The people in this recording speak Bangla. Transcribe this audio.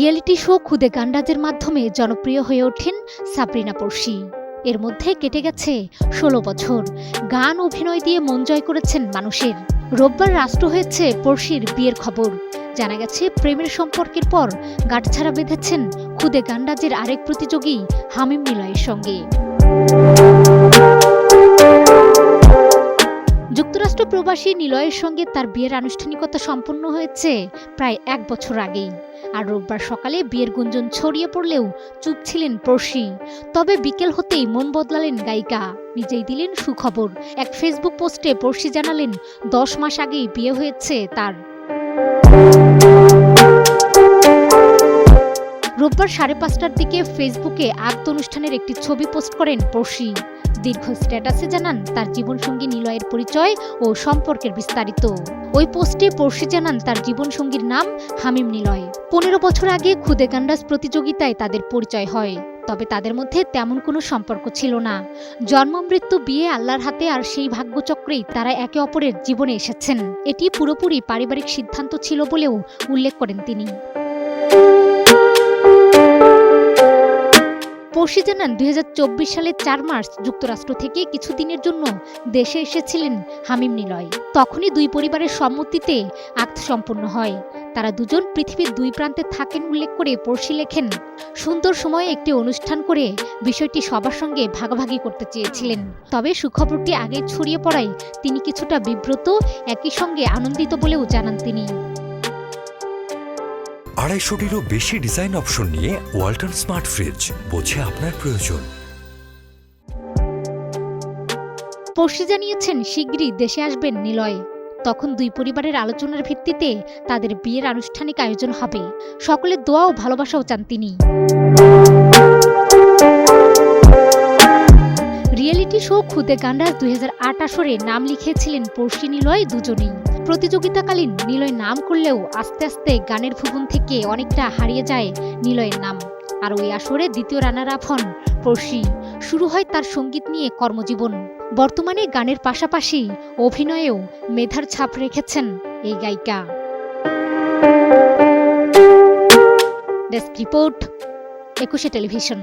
রিয়েলিটি শো খুদে গান্ডাজের মাধ্যমে জনপ্রিয় হয়ে ওঠেন সাবরিনা পড়শি এর মধ্যে কেটে গেছে ষোলো বছর। গান, অভিনয় দিয়ে মন জয় করেছেন মানুষের। রোববার রাষ্ট্র হয়েছে পড়শির বিয়ের খবর। জানা গেছে, প্রেমের সম্পর্কের পর গাঁটছাড়া বেঁধেছেন খুদে গান্ডাজের আরেক প্রতিযোগী হামিম নিলয়ের সঙ্গে। যুক্তরাষ্ট্র প্রবাসী নিলয়ের সঙ্গে তার বিয়ের আনুষ্ঠানিকতা সম্পন্ন হয়েছে প্রায় এক বছর আগেই। আর রোববার সকালে বিয়ের গুঞ্জন ছড়িয়ে পড়লেও চুপ ছিলেন পড়শি। তবে বিকেল হতেই মন বদলালেন গায়িকা। নিজেই দিলেন সুখবর। এক ফেসবুক পোস্টে পড়শি জানালেন, দশ মাস আগেই বিয়ে হয়েছে তার। রোববার সাড়ে পাঁচটার দিকে ফেসবুকে আক্ত অনুষ্ঠানের একটি ছবি পোস্ট করেন পড়শি দীর্ঘ স্ট্যাটাসে জানান, তার জীবনসঙ্গী নিলয়ের পরিচয় ও সম্পর্কের বিস্তারিত। ওই পোস্টে পড়শি জানান, তার জীবনসঙ্গীর নাম হামিম নিলয়। পনেরো বছর আগে খুদে গান্ডাস প্রতিযোগিতায় তাদের পরিচয় হয়, তবে তাদের মধ্যে তেমন কোনো সম্পর্ক ছিল না। জন্ম, মৃত্যু, বিয়ে, আল্লাহর হাতে আর সেই ভাগ্যচক্রেই তারা একে অপরের জীবনে এসেছেন। এটি পুরোপুরি পারিবারিক সিদ্ধান্ত ছিল বলেও উল্লেখ করেন তিনি। পড়শি জানান, দুই হাজার চব্বিশ সালের চার মার্চ যুক্তরাষ্ট্র থেকে কিছুদিনের জন্য দেশে এসেছিলেন হামিম নিলয়। তখনই দুই পরিবারের সম্মতিতে আক্ত সম্পন্ন হয়। তারা দুজন পৃথিবীর দুই প্রান্তে থাকেন উল্লেখ করে পড়শি লেখেন, সুন্দর সময়ে একটি অনুষ্ঠান করে বিষয়টি সবার সঙ্গে ভাগাভাগি করতে চেয়েছিলেন। তবে সুখবরটি আগে ছড়িয়ে পড়ায় তিনি কিছুটা বিব্রত, একই সঙ্গে আনন্দিত বলেও জানান তিনি। আড়াইশোটিরও বেশি ডিজাইন অপশন নিয়ে ওয়ালটন স্মার্ট ফ্রিজ বোঝে আপনার প্রয়োজন। পড়শি জানিয়েছেন শিগগিরই দেশে আসবেন নিলয়। তখন দুই পরিবারের আলোচনার ভিত্তিতে তাদের বিয়ের আনুষ্ঠানিক আয়োজন হবে। সকলের দোয়া ও ভালোবাসাও চান তিনি। রিয়েলিটি শো খুদে গান্ডার দুই আসরে নাম লিখিয়েছিলেন পড়শি নিলয় দুজনেই। প্রতিযোগিতাকালীন নিলয় নাম করলেও আস্তে আস্তে গানের ভুবন থেকে অনেকটা হারিয়ে যায় নিলয়ের নাম। আর ওই আসরে দ্বিতীয় রানার আপ হন পড়শি শুরু হয় তার সংগীত নিয়ে কর্মজীবন। বর্তমানে গানের পাশাপাশি অভিনয়েও মেধার ছাপ রেখেছেন এই গায়িকা। Desk report, Ekushey television.